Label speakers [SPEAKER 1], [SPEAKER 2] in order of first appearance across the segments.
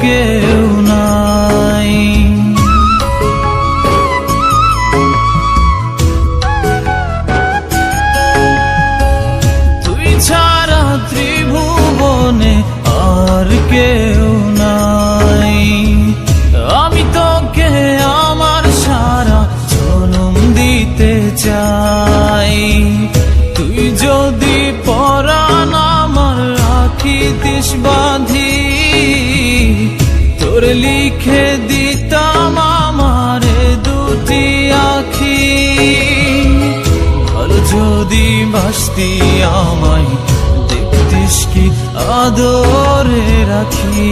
[SPEAKER 1] কেউ নাই যদি বাসতি আমায় দেখতিস কি আদরে রাখি?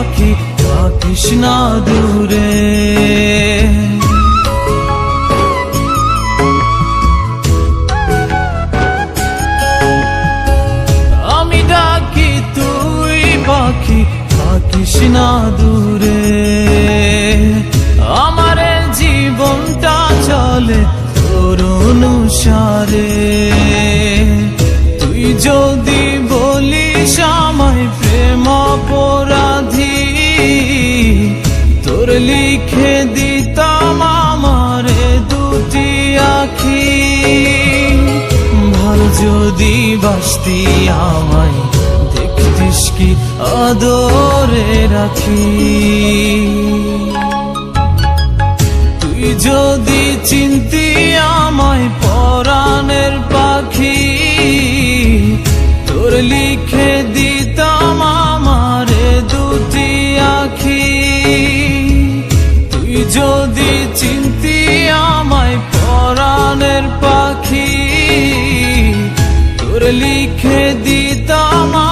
[SPEAKER 1] পাখি, থাকিস না দূরে। আমি ডাকি, তুই পাখি, থাকিস না দূরে। আমার জীবনটা চলে তোর অনুসারে তুই যদি বলিস আমায় প্রেম লিখে দিতাম আমার দুটি আখি। ভালো যদি বাসতি আমায় দেখতিস কি আদরে রাখি। তুই যদি চিনতি যদি চিন্তি আমায় পরাণের পাখি তোর লিখে দিতাম